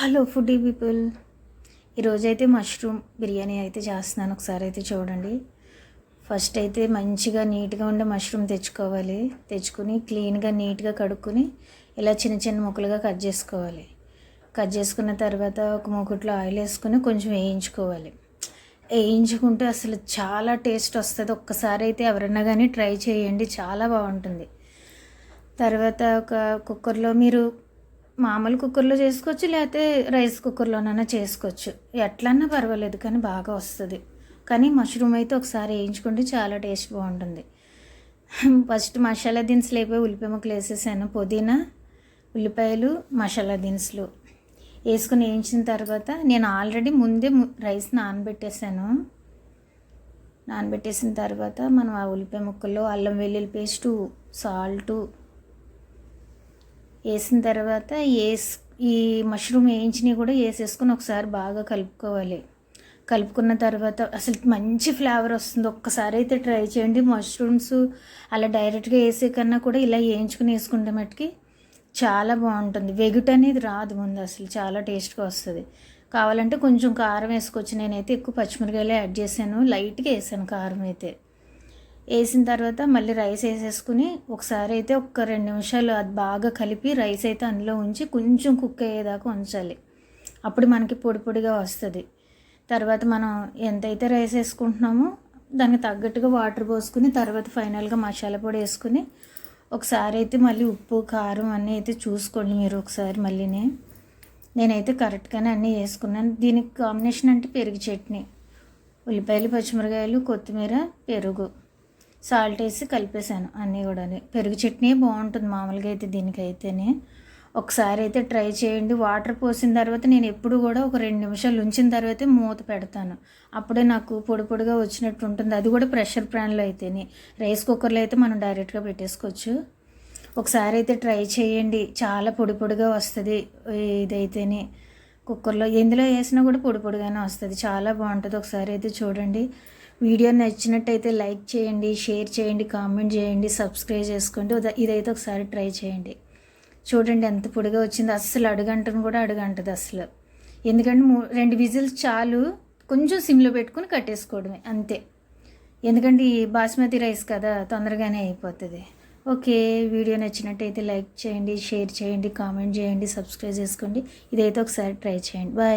Hello foodie people. ఈరోజైతే mushroom biryani అయితే చేస్తున్నాను. ఒకసారి అయితే చూడండి. ఫస్ట్ అయితే మంచిగా నీట్గా ఉండే మష్రూమ్ తెచ్చుకోవాలి. తెచ్చుకుని క్లీన్గా నీట్గా కడుక్కొని ఇలా చిన్న చిన్న ముక్కలుగా కట్ చేసుకోవాలి. కట్ చేసుకున్న తర్వాత ఒక మూకుట్లో ఆయిల్ వేసుకొని కొంచెం వేయించుకోవాలి. వేయించుకుంటే అసలు చాలా టేస్ట్ వస్తుంది. ఒక్కసారి అయితే ఎవరన్నా కానీ ట్రై చేయండి. చాలా బాగుంటుంది. తర్వాత ఒక కుక్కర్లో మీరు మామూలు కుక్కర్లో చేసుకోవచ్చు లేకపోతే రైస్ కుక్కర్లోనైనా చేసుకోవచ్చు. ఎట్లన్నా పర్వాలేదు కానీ బాగా వస్తుంది. కానీ మష్రూమ్ అయితే ఒకసారి వేయించుకుంటే చాలా టేస్ట్ బాగుంటుంది. ఫస్ట్ మసాలా దినుసులు అయిపోయి ఉల్లిపాయ ముక్కలు వేసేసాను. పుదీనా ఉల్లిపాయలు మసాలా దినుసులు వేసుకుని వేయించిన తర్వాత నేను ఆల్రెడీ ముందే రైస్ నానబెట్టేసాను. నానబెట్టేసిన తర్వాత మనం ఆ ఉల్లిపాయ ముక్కల్లో అల్లం వెల్లుల్లి పేస్టు సాల్టు వేసిన తర్వాత వేసి ఈ మష్రూమ్ వేయించినవి కూడా వేసేసుకొని ఒకసారి బాగా కలుపుకోవాలి. కలుపుకున్న తర్వాత అసలు మంచి ఫ్లేవర్ వస్తుంది. ఒక్కసారి అయితే ట్రై చేయండి. మష్రూమ్స్ అలా డైరెక్ట్గా వేసే కన్నా కూడా ఇలా వేయించుకుని వేసుకుంటే మటుకి చాలా బాగుంటుంది. వెగుట్ అనేది రాదు ముందు అసలు. చాలా టేస్ట్గా వస్తుంది. కావాలంటే కొంచెం కారం వేసుకోవచ్చు. నేనైతే ఎక్కువ పచ్చిమిరకాయలు యాడ్ చేశాను. లైట్గా వేసాను కారం అయితే. వేసిన తర్వాత మళ్ళీ రైస్ వేసేసుకుని ఒకసారి అయితే ఒక రెండు నిమిషాలు అది బాగా కలిపి రైస్ అయితే అందులో ఉంచి కొంచెం కుక్ అయ్యేదాకా ఉంచాలి. అప్పుడు మనకి పొడి పొడిగా వస్తుంది. తర్వాత మనం ఎంతైతే రైస్ వేసుకుంటున్నామో దానికి తగ్గట్టుగా వాటర్ పోసుకుని తర్వాత ఫైనల్గా మసాలా పొడి వేసుకుని ఒకసారి అయితే మళ్ళీ ఉప్పు కారం అన్నీ అయితే చూసుకోండి మీరు ఒకసారి మళ్ళీనే. నేనైతే కరెక్ట్గానే అన్నీ వేసుకున్నాను. దీనికి కాంబినేషన్ అంటే పెరుగు చట్నీ. ఉల్లిపాయలు పచ్చిమిరకాయలు కొత్తిమీర పెరుగు. సాల్ట్ వేసి కలిపేసాను అన్నీ కూడా పెరుగు చట్నీ బాగుంటుంది మామూలుగా అయితే దీనికైతేనే. ఒకసారి అయితే ట్రై చేయండి. వాటర్ పోసిన తర్వాత నేను ఎప్పుడు కూడా ఒక రెండు నిమిషాలు ఉంచిన తర్వాతే మూత పెడతాను. అప్పుడే నాకు పొడి పొడిగా వచ్చినట్టు ఉంటుంది. అది కూడా ప్రెషర్ ప్యాన్లో అయితేనే. రైస్ కుక్కర్లో అయితే మనం డైరెక్ట్గా పెట్టేసుకోవచ్చు. ఒకసారి అయితే ట్రై చేయండి. చాలా పొడి పొడిగా వస్తుంది. ఇదైతేనే. కుక్కర్లో ఎందులో వేసినా కూడా పొడి పొడిగానే వస్తుంది. చాలా బాగుంటుంది. ఒకసారి అయితే చూడండి. వీడియో నచ్చినట్టయితే లైక్ చేయండి షేర్ చేయండి కామెంట్ చేయండి సబ్స్క్రైబ్ చేసుకోండి. ఇదైతే ఒకసారి ట్రై చేయండి. చూడండి ఎంత పొడిగా వచ్చింది. అస్సలు అడుగంటను కూడా అడుగంటది అసలు ఎందుకంటే రెండు విజిల్స్ చాలు. కొంచెం సిమ్లో పెట్టుకుని కట్టేసుకోవడమే. అంతే. ఎందుకంటే ఈ బాస్మతి రైస్ కదా తొందరగానే అయిపోతుంది. ఓకే వీడియో నచ్చినట్టయితే లైక్ చేయండి షేర్ చేయండి కామెంట్ చేయండి సబ్స్క్రైబ్ చేసుకోండి. ఇదైతే ఒకసారి ట్రై చేయండి. బాయ్.